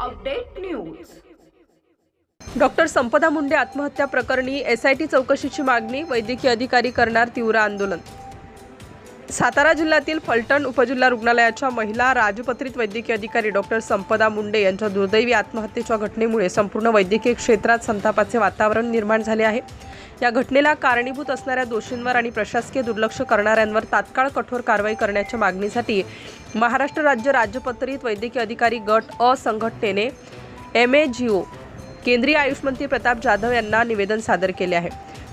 Update news. Doctor Sampada Munde आत्महत्या प्रकरणी SIT चौकशीची मागणी वैद्यकीय अधिकारी करणार तीव्र आंदोलन. सातारा जिल्ह्यातील फलटण उपजिल्हा रुग्णालयाच्या महिला राजपत्रित वैद्यकीय अधिकारी डॉक्टर संपदा मुंडे यांच्या दुर्दैवी आत्महत्येच्या घटनेमुळे संपूर्ण वैद्यकीय क्षेत्रात संतापाचे वातावरण निर्माण झाले आहे. या घटनेला कारणीभूत असणाऱ्या दोषींवर आणि प्रशासकीय दुर्लक्ष करणाऱ्यांवर तात्काळ कठोर कारवाई करण्याच्या मागणीसाठी महाराष्ट्र राज्य राजपत्रित वैद्यकीय अधिकारी गट अ संघटनेने एम ए जीओ केंद्रीय आयुष मंत्री प्रताप जाधव यांना निवेदन सादर केले आहे.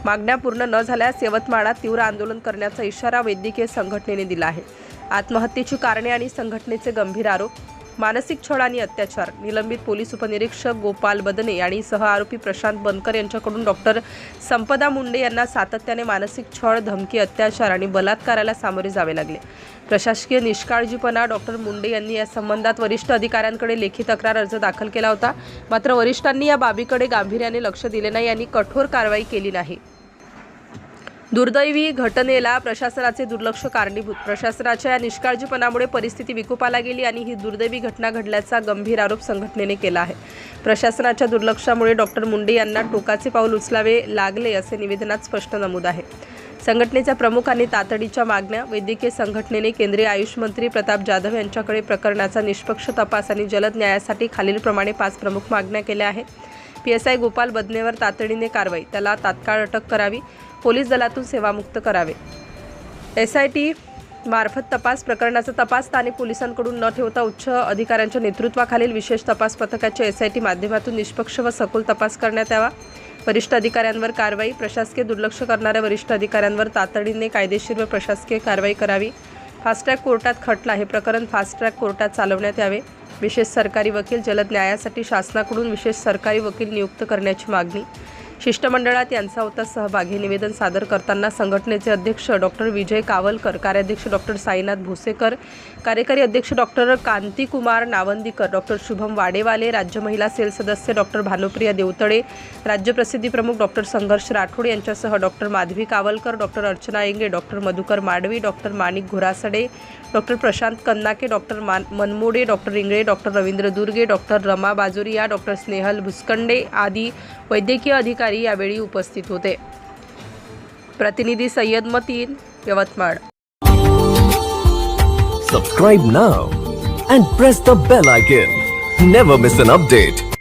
मागण्या पूर्ण न झाल्यास यवतमाळात तीव्र आंदोलन करण्याचा इशारा वैद्यकीय संघटनेने दिला आहे. आत्महत्येची कारणे आणि संघटनेचे गंभीर आरोप मानसिक छळ आणि अत्याचार. निलंबित पोलीस उपनिरीक्षक गोपाल बदने आणि सह आरोपी प्रशांत बनकर यांच्याकडून डॉक्टर संपदा मुंडे यांना सातत्याने मानसिक छळ धमकी अत्याचार आणि बलात्काराला सामोरे जावे लागले. प्रशासकीय निष्काळजीपणा डॉक्टर मुंडे यांनी या संबंधात वरिष्ठ अधिकाऱ्यांकडे लेखी तक्रार अर्ज दाखल केला होता. मात्र वरिष्ठांनी या बाबीकडे गांभीर्याने लक्ष दिले नाही आणि कठोर कारवाई केली नाही. दुर्दैवी घटनेला प्रशासनाचे दुर्लक्ष कारणीभूत. प्रशासनाच्या या निष्काळजीपणामुळे परिस्थिती विकोपाला गेली आणि ही दुर्दैवी घटना घडल्याचा गंभीर आरोप संघटनेने केला आहे. प्रशासनाच्या दुर्लक्षामुळे डॉक्टर मुंडे यांना टोकाचे पाऊल उचलावे लागले असे निवेदनात स्पष्ट नमूद आहे. संघटनेच्या प्रमुख आणि तातडीच्या मागण्या वैद्यकीय संघटनेने केंद्रीय आयुष मंत्री प्रताप जाधव यांच्याकडे प्रकरणाचा निष्पक्ष तपास आणि जलद न्यायासाठी खालीलप्रमाणे पाच प्रमुख मागण्या केल्या आहेत. पी एस आय गोपाल बदनेवर तातडीने कारवाई त्याला तात्काळ अटक करावी पोलीस दलातून सेवामुक्त करावे. एस आय टी मार्फत तपास प्रकरणाचा तपास स्थानिक पोलिसांकडून न ठेवता उच्च अधिकाऱ्यांच्या नेतृत्वाखालील विशेष तपास पथकाच्या एस आय टी माध्यमातून निष्पक्ष व सखोल तपास करण्यात यावा. वरिष्ठ अधिकाऱ्यांवर कारवाई प्रशासकीय दुर्लक्ष करणाऱ्या वरिष्ठ अधिकाऱ्यांवर तातडीने कायदेशीर व प्रशासकीय कारवाई करावी. फास्ट्रॅक कोर्टात खटला हे प्रकरण फास्ट्रॅक कोर्टात चालवण्यात यावे. विशेष सरकारी वकील जलद न्यायासाठी शासनाकडून विशेष सरकारी वकील नियुक्त करण्याची मागणी. शिष्टमंडळात यांचा होता सहभाग हे निवेदन सादर करताना संघटनेचे अध्यक्ष डॉक्टर विजय कावलकर कार्याध्यक्ष डॉक्टर साईनाथ भोसेकर कार्यकारी अध्यक्ष डॉक्टर कांतीकुमार नावंदीकर डॉक्टर शुभम वाडेवाले राज्य महिला सेल सदस्य डॉक्टर भानुप्रिया देवतळे राज्य प्रसिद्धी प्रमुख डॉक्टर संघर्ष राठोड यांच्यासह doctor Madhavi Kawalkar doctor Archana Yenge doctor Madhukar Madavi doctor Manik Ghorasade doctor Prashant Kannake doctor Man Manmode doctor Ingle doctor Ravindra Durge doctor Rama Bajuriya doctor Snehal Bhuskande आदी वैद्यकीय अधिकारी अधिकारी यावेळी उपस्थित होते. प्रतिनिधी Sayyad Mateen Yavatmal. Subscribe now and press the bell icon never miss an update